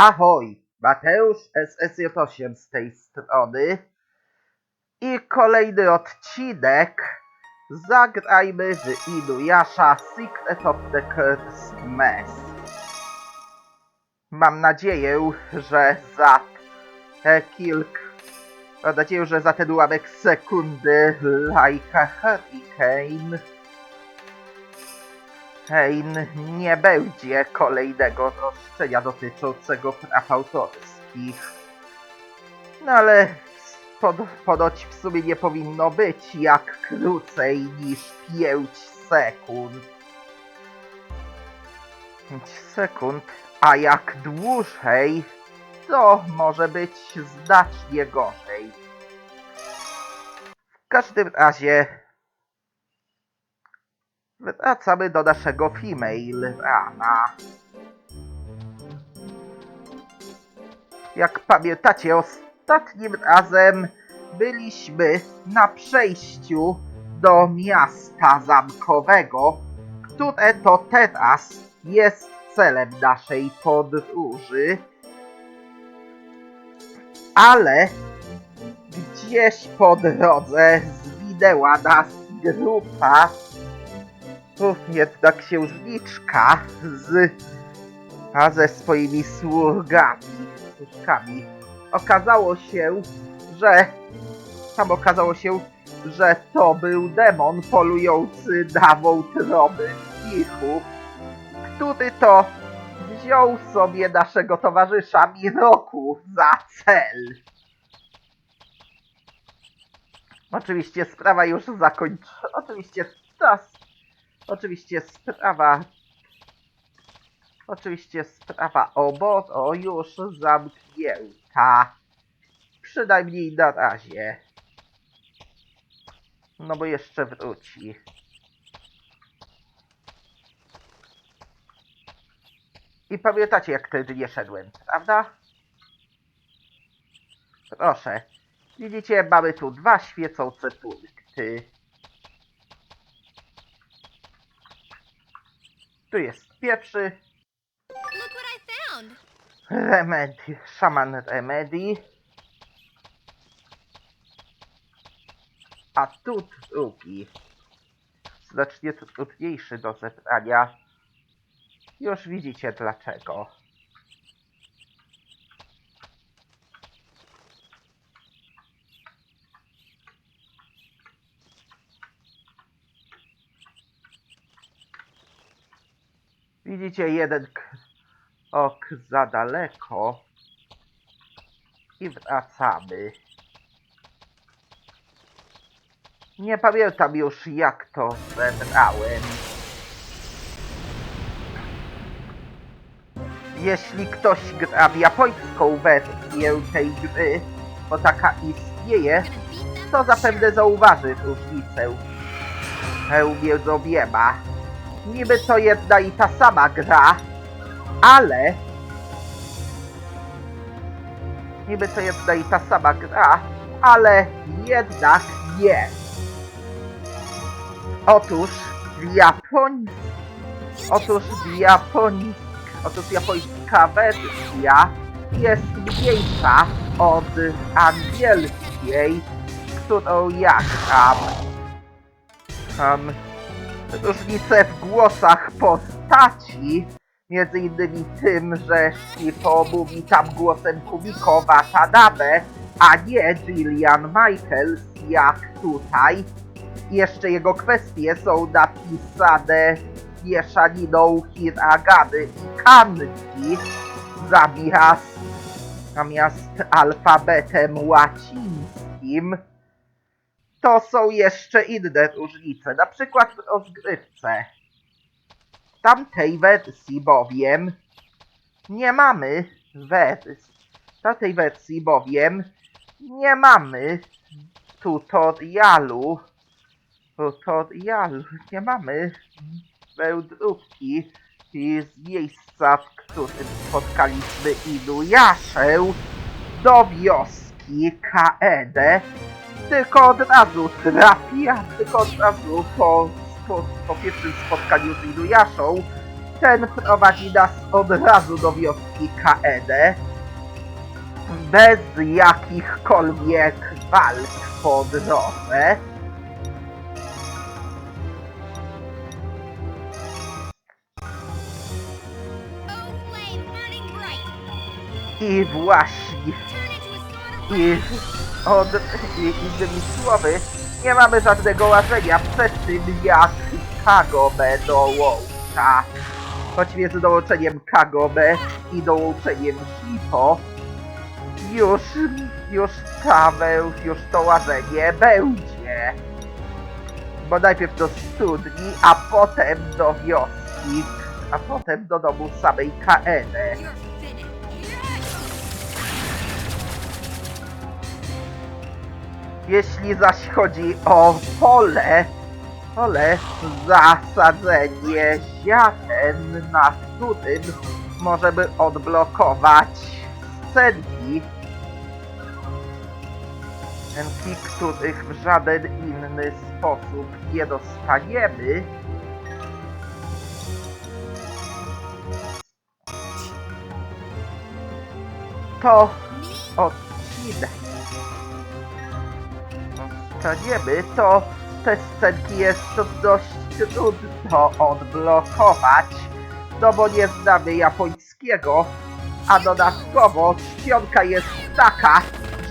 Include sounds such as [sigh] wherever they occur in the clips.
Ahoj, Mateusz SSJ8 z tej strony. I kolejny odcinek. Zagrajmy w Inuyasha Secret of the Cursed Mess. Mam nadzieję, że za te kilk... Mam nadzieję, że za ten ułamek sekundy like a hurricane Hein nie będzie kolejnego roszczenia dotyczącego praw autorskich. No ale pod, ponoć w sumie nie powinno być jak krócej niż 5 sekund. 5 sekund, a jak dłużej, to może być znacznie gorzej. W każdym razie Wracamy do naszego female rana. Jak pamiętacie, ostatnim razem byliśmy na przejściu do miasta zamkowego, które to teraz jest celem naszej podróży. Ale gdzieś po drodze zwinęła nas grupa tu jedna księżniczka z... a ze swoimi sługami, służkami. Okazało się, że... Tam okazało się, że to był demon polujący na wątroby mnichów, który to wziął sobie naszego towarzysza Miroku za cel. Oczywiście sprawa już zakończona. Oczywiście czas Oczywiście sprawa... Oczywiście sprawa obozu już zamknięta. Przynajmniej na razie. No bo jeszcze wróci. I pamiętacie jak wtedy nie szedłem, prawda? Proszę. Widzicie, mamy tu dwa świecące punkty. Tu jest pierwszy! Remedy, szaman Remedy. A tu drugi. Znacznie trudniejszy do zebrania. Już widzicie dlaczego. Widzicie jeden krok za daleko i wracamy. Nie pamiętam już jak to zebrałem. Jeśli ktoś gra w japońską wersję tej gry, bo taka istnieje, to zapewne zauważy różnicę między obiema. Niby to jedna i ta sama gra, ale... Niby to jedna i ta sama gra, ale jednak nie. Otóż w Japonii... Otóż w Japonii... Otóż japońska wersja jest mniejsza od angielskiej, którą ja. Um, różnice w głosach postaci, między innymi tym, że Shippo mówi tam głosem Kumiko Watanabe, a nie Gillian Michaels jak tutaj. Jeszcze jego kwestie są napisane mieszaniną hiragany i kanji zamiast, zamiast alfabetem łacińskim to są jeszcze inne różnice, na przykład w rozgrywce. W tamtej wersji bowiem nie mamy wersji. W tamtej wersji bowiem nie mamy tutorialu. Tutorialu. Nie mamy wędrówki i z miejsca, w którym spotkaliśmy Inuyaszę do wioski Kaede tylko od razu trafia, tylko od razu po, po, po pierwszym spotkaniu z Inuyaszą ten prowadzi nas od razu do wioski Kaede. Bez jakichkolwiek walk po drodze. I właśnie, a i od, innymi nie mamy żadnego łażenia przed tym jak Kagome dołącza. Choć między dołączeniem Kagome i dołączeniem Hippo już, już same, już to łażenie będzie. Bo najpierw do studni, a potem do wioski, a potem do domu samej Kaede. Jeśli zaś chodzi o pole, pole zasadzenie ziaren, na którym możemy odblokować scenki, scenki, których w żaden inny sposób nie dostaniemy, to odcinek dostaniemy, to te scenki jest dość trudno odblokować, no bo nie znamy japońskiego, a dodatkowo czcionka jest taka,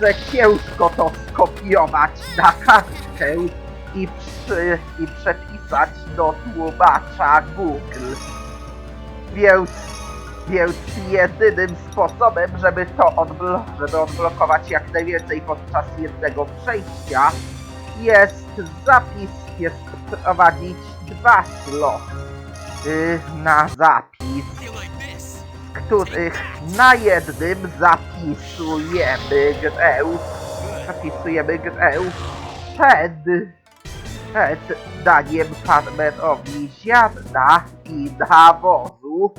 że ciężko to skopiować na kartkę i, przy, i przepisać do tłumacza Google. Więc, więc jedynym sposobem, żeby to odblo- żeby odblokować jak najwięcej podczas jednego przejścia, jest zapis, jest prowadzić dwa sloty na zapis, z których na jednym zapisujemy grę, zapisujemy grę przed, przed daniem farmerowi ziarna i nawozu,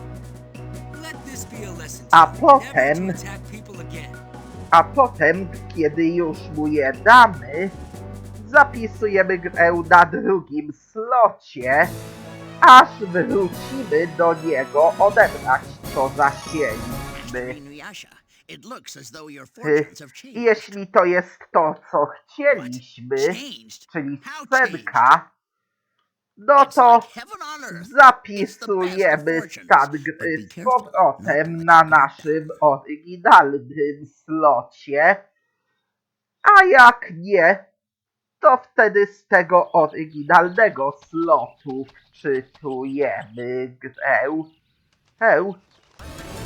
A potem- a potem, kiedy już mu je damy, zapisujemy grę na drugim slocie, aż wrócimy do niego odebrać co zasięliśmy. I jeśli to jest to, co chcieliśmy, czyli scenka, no to zapisujemy stan gry z powrotem na naszym oryginalnym slocie, a jak nie, to wtedy z tego oryginalnego slotu wczytujemy grę Eł,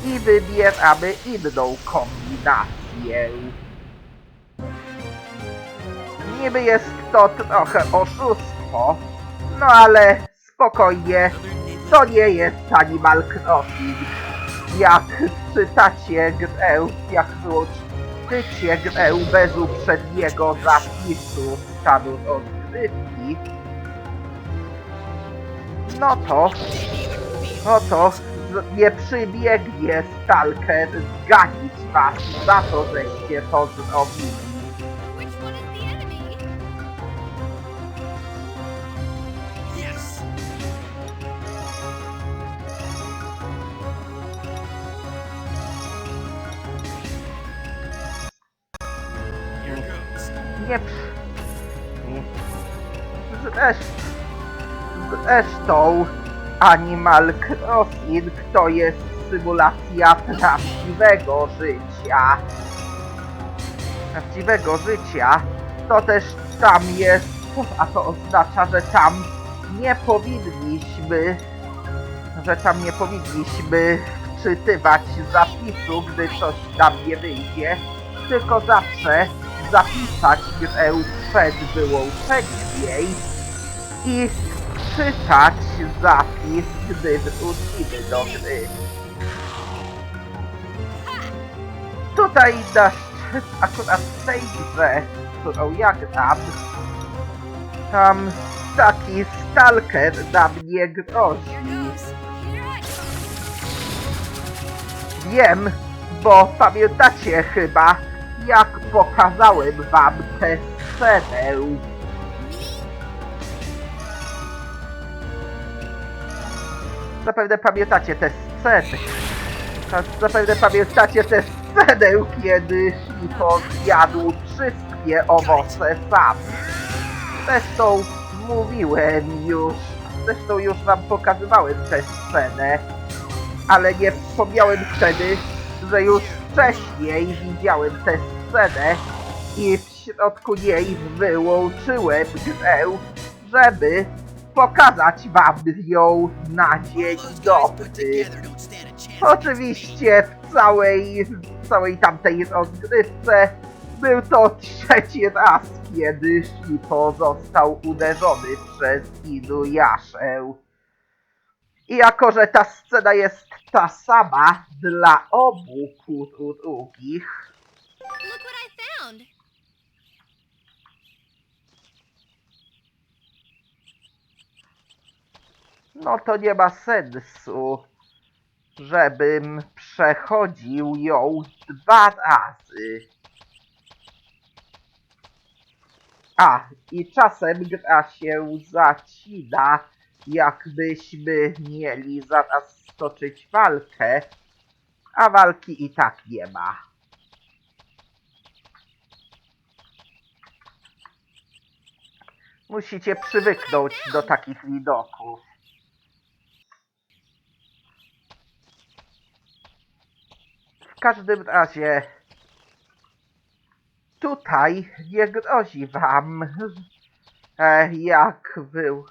i wybieramy inną kombinację. Niby jest to trochę oszustwo, no ale spokojnie, to nie jest Animal Crossing. Jak czytacie grę, jak wyłączycie grę bez uprzedniego zapisu stanu rozgrywki, no to, no to nie przybiegnie Stalker zganić was za to, żeście to zrobili. Nie przy... nie. Zresztą... Animal Crossing to jest symulacja prawdziwego życia. Prawdziwego życia to też tam jest, a to oznacza, że tam nie powinniśmy, że tam nie powinniśmy wczytywać zapisu, gdy coś nam nie wyjdzie, tylko zawsze zapisać grę przed wyłączeniem jej i czytać zapis, gdy wrócimy do gry. Tutaj nasz, akurat w tej grze, którą ja gram, tam taki stalker na mnie grozi. Wiem, bo pamiętacie chyba, jak pokazałem wam tę scenę. Zapewne pamiętacie tę scenę. Zapewne pamiętacie tę scenę, kiedy Shito zjadł wszystkie owoce sam. Zresztą mówiłem już, zresztą już wam pokazywałem tę scenę, ale nie wspomniałem wtedy, że już wcześniej widziałem tę scenę i w środku niej wyłączyłem grę, żeby pokazać wam ją na dzień dobry. Oczywiście w całej, całej tamtej rozgrywce był to trzeci raz, kiedy Shito został uderzony przez Inuyaszę. I jako, że ta scena jest ta sama dla obu Look found. no to nie ma sensu, żebym przechodził ją dwa razy. A, i czasem gra się zacina, jakbyśmy mieli zaraz stoczyć walkę, a walki i tak nie ma. Musicie przywyknąć do takich widoków. W każdym razie tutaj nie grozi wam, e, jak był.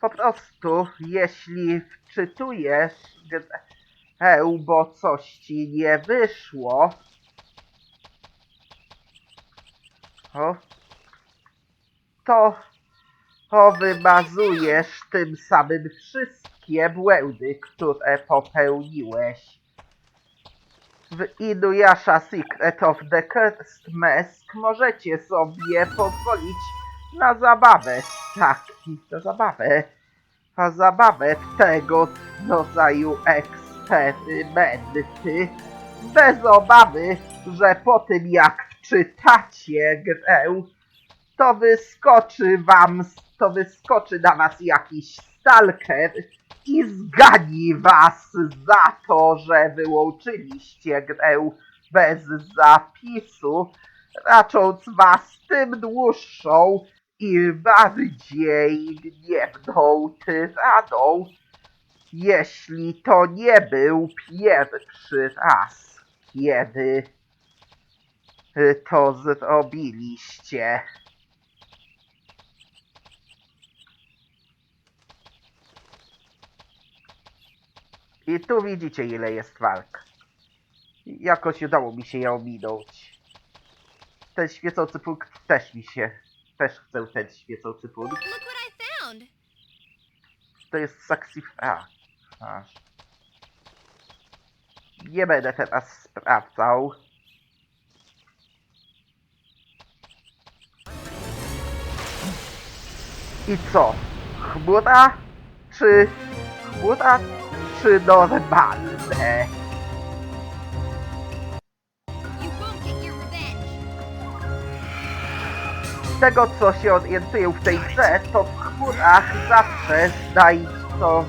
Po prostu, jeśli wczytujesz grę, bo coś ci nie wyszło, o, to, to wymazujesz tym samym wszystkie błędy, które popełniłeś. W Inuyasha Secret of the Cursed Mask możecie sobie pozwolić na zabawę. Tak, na zabawę. Na zabawę tego rodzaju eksperymenty. Bez obawy, że po tym jak czytacie grę, to wyskoczy wam, to wyskoczy na was jakiś stalker i zgani was za to, że wyłączyliście grę bez zapisu, racząc was tym dłuższą i bardziej gniewną tyraną, jeśli to nie był pierwszy raz, kiedy to zrobiliście. I tu widzicie ile jest walk. Jakoś udało mi się je ominąć. Ten świecący punkt też mi się... Też chcę ten świecący punkt. To jest saksif... A. Aż. Nie będę teraz sprawdzał. I co? Chmura? Czy... Chmura? Revenge. Z tego co się orientuję w tej grze, to w chmurach zawsze znajdź to,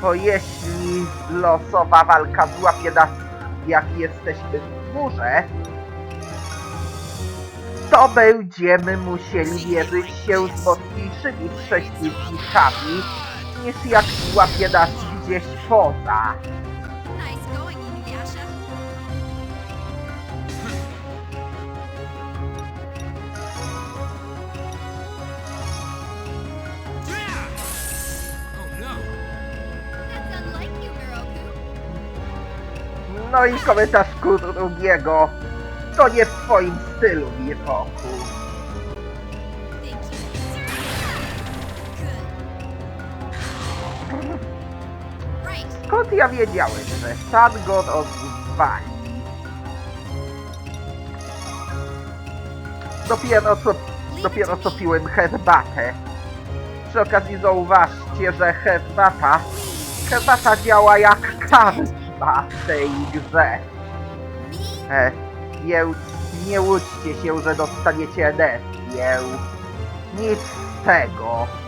to jeśli losowa walka złapie nas jak jesteśmy w chmurze, to będziemy musieli mierzyć się z mocniejszymi przeciwnikami niż jak złapie nas No i komentarz drugiego. To nie w twoim stylu, Miroku. Skąd ja wiedziałem, że Stan go rozwali? Dopiero co, dopiero co piłem herbatę. Przy okazji zauważcie, że herbata, herbata działa jak karczma w tej grze. E, więc nie łudźcie się, że dostaniecie energię. Nic z tego.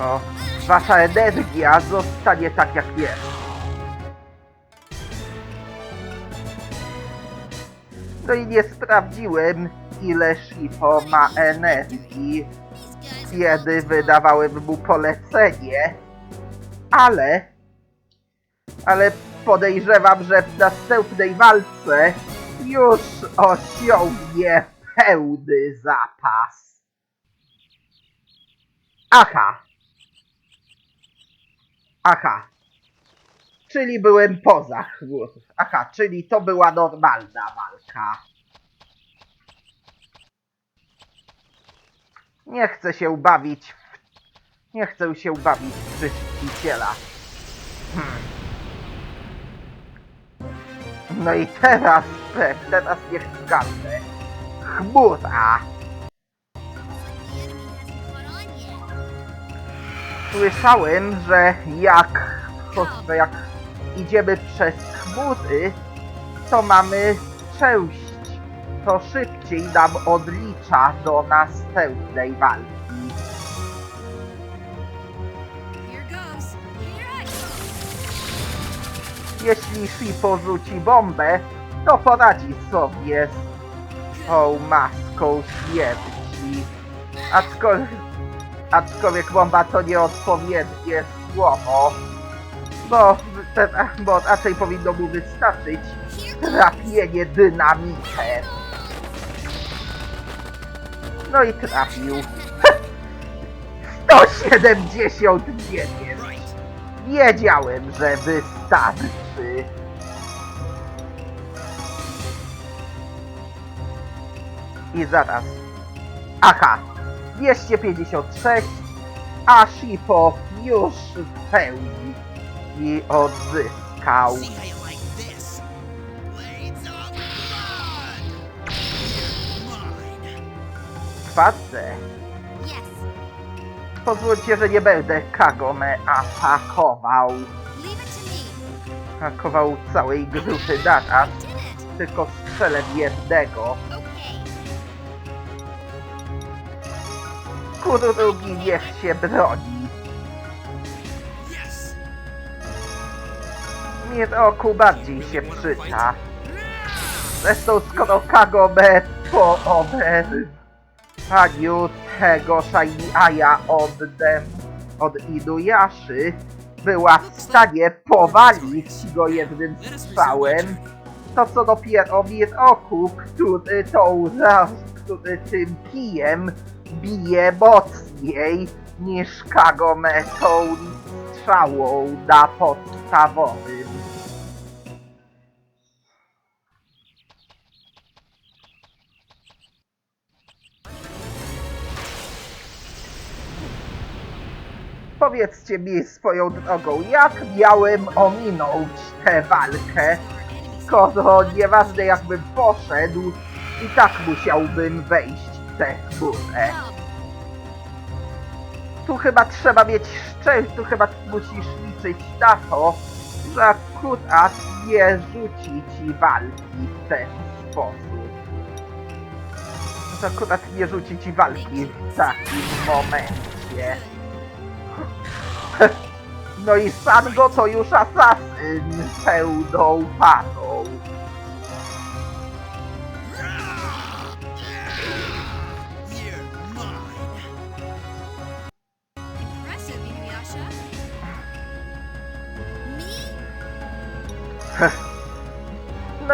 O, wasza energia zostanie tak jak jest. No i nie sprawdziłem, ile Shifo ma energii, kiedy wydawałem mu polecenie, ale... Ale podejrzewam, że w następnej walce już osiągnie pełny zapas. Aha. Aha. Czyli byłem poza chmur. Aha, czyli to była normalna walka. Nie chcę się bawić w... Nie chcę się bawić w czyściciela. Hmm. No i teraz, teraz niech zgadnę. Chmura. Słyszałem, że jak, że jak idziemy przez chmury, to mamy część. To szybciej nam odlicza do następnej walki. Jeśli Shipo rzuci bombę, to poradzi sobie z tą maską śmierci. Aczkolwiek, aczkolwiek bomba to nieodpowiednie słowo, bo, ten, bo raczej powinno mu wystarczyć trafienie dynamitem. No i trafił. [laughs] 179 Wiedziałem, że wystarczy. I zaraz. Aha, 256, a Shipo już w pełni i odzyskał. Yes. Pozwólcie, że nie będę Kagome atakował. Atakował całej grupy it. tylko strzelę jednego. Kururugi niech się broni. Miroku bardziej się przyda. Zresztą skoro Kagome po oberwaniu tego Shiny Aya od, dem, od Inuyashi była w stanie powalić go jednym strzałem, to co dopiero Miroku, który tą który tym kijem bije mocniej niż Kagome tą strzałą na podstawowym. Powiedzcie mi swoją drogą, jak miałem ominąć tę walkę, skoro nieważne jakbym poszedł, i tak musiałbym wejść tę górę. come. Tu chyba trzeba mieć szczęście, tu chyba musisz liczyć na to, że akurat nie rzuci ci walki w ten sposób. Że akurat nie rzuci ci walki w takim momencie. [laughs] No i Sango to już asasyn pełną parą.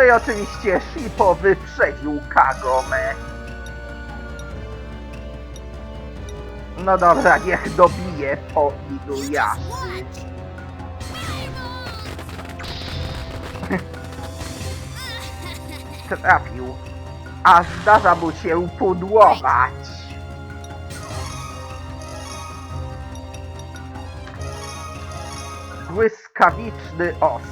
I oczywiście Shippo wyprzedził Kagome. No dobra, niech dobije po Inuyashi. [laughs] Trafił, a zdarza mu się pudłować. Błyskawiczny os,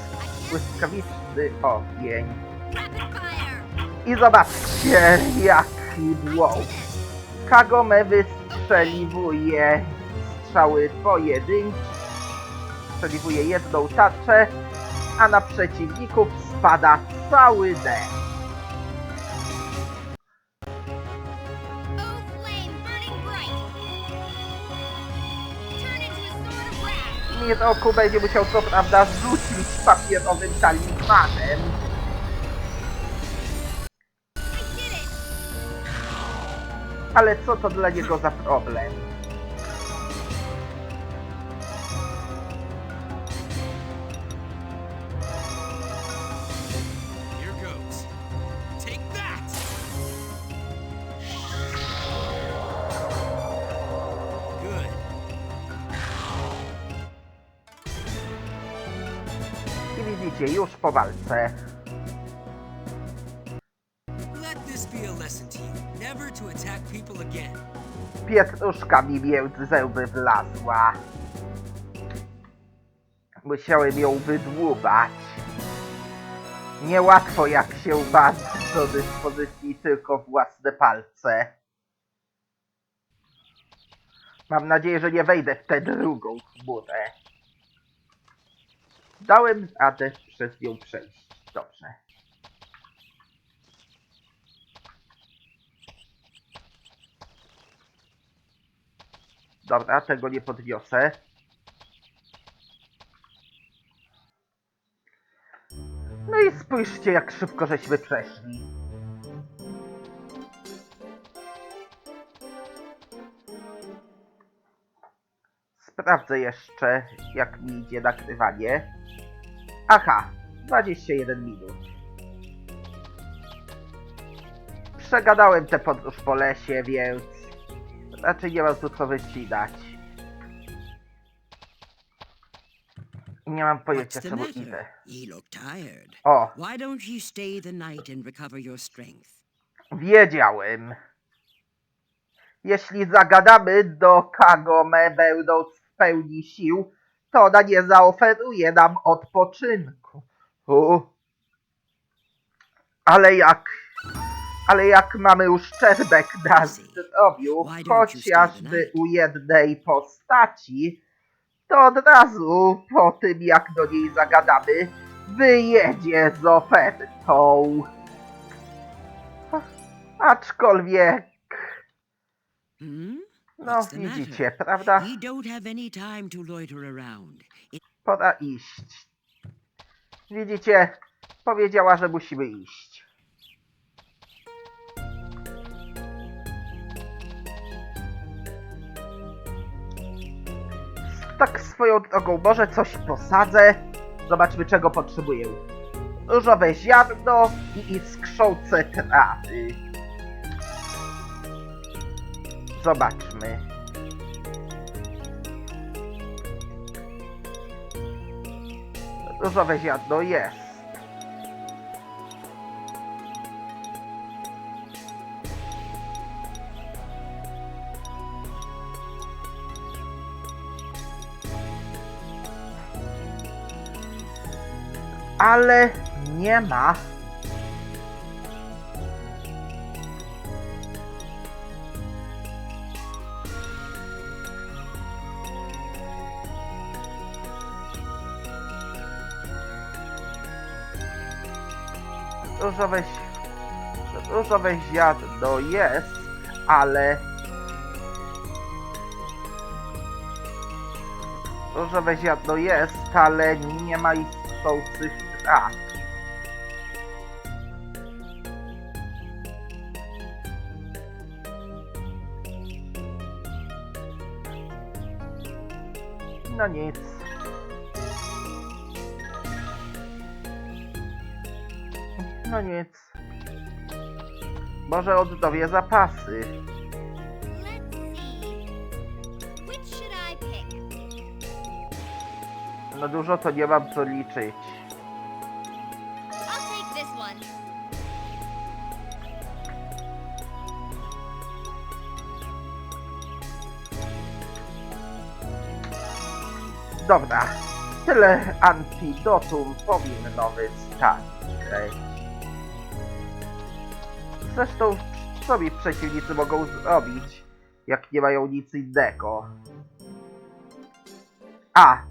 błyskawiczny ogień. Rapid fire. I zobaczcie, jaki błąd. Kagome wystrzeliwuje strzały pojedyncze, strzeliwuje jedną tarczę, a na przeciwników spada cały deszcz. Koniec roku będzie musiał co prawda rzucić papierowym it! Ale co to dla niego za problem? To attack people again. Pietruszka mi między zęby wlazła. Musiałem ją wydłubać. Niełatwo jak się ma do dyspozycji tylko własne palce. Mam nadzieję, że nie wejdę w tę drugą chmurę. Dałem radę przez nią przejść. Dobrze. Dobra, tego nie podniosę. No i spójrzcie, jak szybko żeśmy przeszli. Sprawdzę jeszcze, jak mi idzie nagrywanie. Aha, 21 minut. Przegadałem tę podróż po lesie, więc raczej nie mam tu co wycinać. Nie mam What's pojęcia, the czemu matter? idę. You look tired. O, Why don't you stay the night and recover your strength? wiedziałem. Jeśli zagadamy do Kagome będąc w pełni sił, to ona nie zaoferuje nam odpoczynku. U. Ale jak... Ale jak mamy uszczerbek na zdrowiu, chociażby u jednej postaci, to od razu po tym jak do niej zagadamy, wyjedzie z ofertą. Aczkolwiek, Hmm? No What's the matter? widzicie, prawda? We don't have any time to loiter around. It- Pora iść. Widzicie, powiedziała, że musimy iść. Tak swoją drogą, może coś posadzę. Zobaczmy, czego potrzebuję. Różowe ziarno i iskrzące trawy. Zobaczmy. Różowe ziarno jest. Ale nie ma. Różowe, różowe ziarno jest, ale... Różowe ziarno jest, ale nie ma istniejących traw. No nic. No nic. Może odnowię zapasy. No dużo to nie mam co liczyć. Dobra. Tyle antidotum powinno wystarczyć. Zresztą, co mi przeciwnicy mogą zrobić, jak nie mają nic innego? A,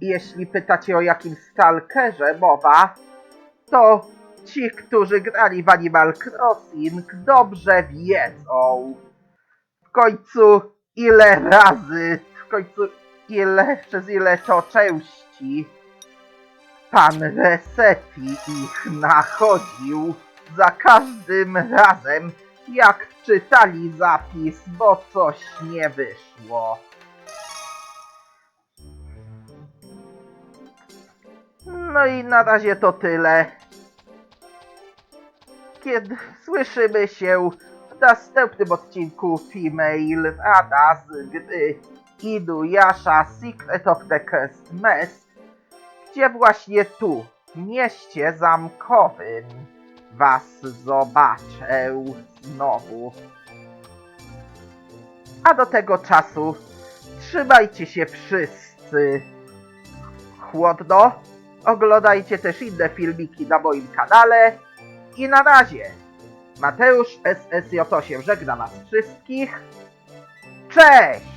jeśli pytacie o jakim stalkerze mowa, to ci, którzy grali w Animal Crossing, dobrze wiedzą. W końcu ile razy, w końcu ile, przez ile to części pan Resepi ich nachodził za każdym razem, jak czytali zapis, bo coś nie wyszło. No i na razie to tyle. Kiedy słyszymy się w następnym odcinku Female Adas, gdy Inuyasha Secret of the Cursed Mess, gdzie właśnie tu, w mieście zamkowym, was zobaczę znowu. A do tego czasu trzymajcie się wszyscy chłodno. Oglądajcie też inne filmiki na moim kanale. I na razie Mateusz SSJ8 żegna was wszystkich. Cześć!